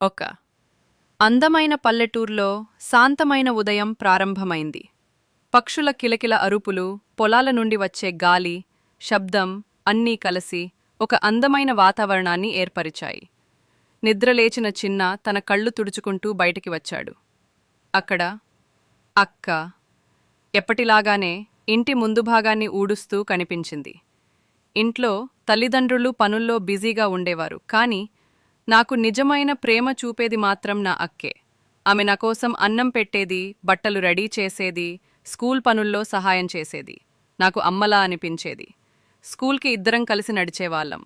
ఒక. అందమైన పల్లెటూర్లో శాంతమైన ఉదయం ప్రారంభమైంది. పక్షుల కిలకిల అరుపులు పొలాల నుండి వచ్చే గాలి శబ్దం అన్నీ కలిసి ఒక అందమైన వాతావరణాన్ని ఏర్పరిచాయి. నిద్రలేచిన చిన్న తన కళ్ళు తుడుచుకుంటూ బయటికి వచ్చాడు. అక్కడ అక్క ఎప్పటిలాగానే ఇంటి ముందు భాగాన్ని ఊడుస్తూ కనిపించింది. ఇంట్లో తల్లిదండ్రులు పనుల్లో బిజీగా ఉండేవారు. కానీ నాకు నిజమైన ప్రేమ చూపేది మాత్రం నా అక్కే. ఆమె నా కోసం అన్నం పెట్టేది బట్టలు రెడీ చేసేది స్కూల్ పనుల్లో సహాయం చేసేది. నాకు అమ్మలా అనిపించేది. స్కూల్కి ఇద్దరం కలిసి నడిచేవాళ్ళం.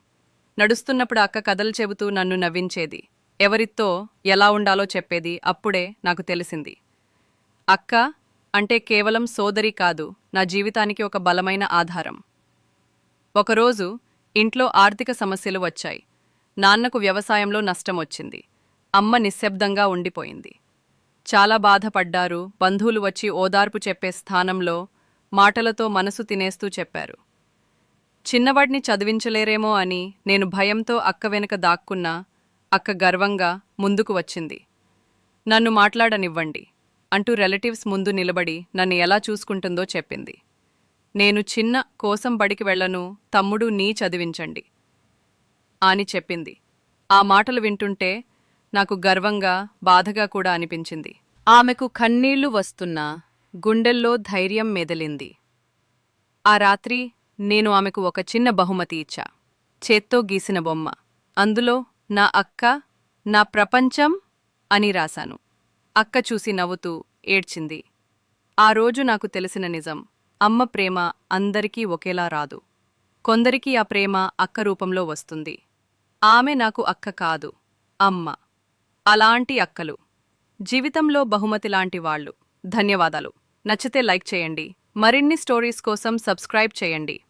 నడుస్తున్నప్పుడు అక్క కథలు చెబుతూ నన్ను నవ్వించేది. ఎవరితో ఎలా ఉండాలో చెప్పేది అప్పుడే నాకు తెలిసింది. అక్క అంటే కేవలం సోదరి కాదు నా జీవితానికి ఒక బలమైన ఆధారం. ఒకరోజు ఇంట్లో ఆర్థిక సమస్యలు వచ్చాయి. నాన్నకు వ్యవసాయంలో నష్టం వచ్చింది అమ్మ నిశ్శబ్దంగా ఉండిపోయింది. చాలా బాధపడ్డారు. బంధువులు వచ్చి ఓదార్పు చెప్పే స్థానంలో మాటలతో మనసు తినేస్తూ చెప్పారు. చిన్నవాడిని చదివించలేరేమో అని నేను భయంతో అక్క వెనుక దాక్కున్నా అక్క గర్వంగా ముందుకు వచ్చింది. నన్ను మాట్లాడనివ్వండి అంటూ రిలేటివ్స్ ముందు నిలబడి నన్ను ఎలా చూసుకుంటుందో చెప్పింది. నేను చిన్న కోసం బడికి వెళ్ళను తమ్ముడు నీ చదివించండి. అని చెప్పింది. ఆ మాటలు వింటుంటే నాకు గర్వంగా బాధగా కూడా అనిపించింది. ఆమెకు కన్నీళ్ళు వస్తున్నా గుండెల్లో ధైర్యం మెదలింది. ఆ రాత్రి నేను ఆమెకు ఒక చిన్న బహుమతి ఇచ్చా. చేత్తో గీసిన బొమ్మ. అందులో నా అక్క నా ప్రపంచం అని రాశాను. అక్క చూసి నవ్వుతూ ఏడ్చింది. ఆ రోజు నాకు తెలిసిన నిజం అమ్మ ప్రేమ అందరికీ ఒకేలా రాదు. కొందరికి ఆ ప్రేమ అక్క రూపంలో వస్తుంది. ఆమె నాకు అక్క కాదు అమ్మ. అలాంటి అక్కలు. జీవితంలో బహుమతి లాంటి వాళ్ళు. ధన్యవాదాలు. నచ్చితే లైక్ చేయండి. మరిన్ని స్టోరీస్ కోసం సబ్స్క్రైబ్ చేయండి.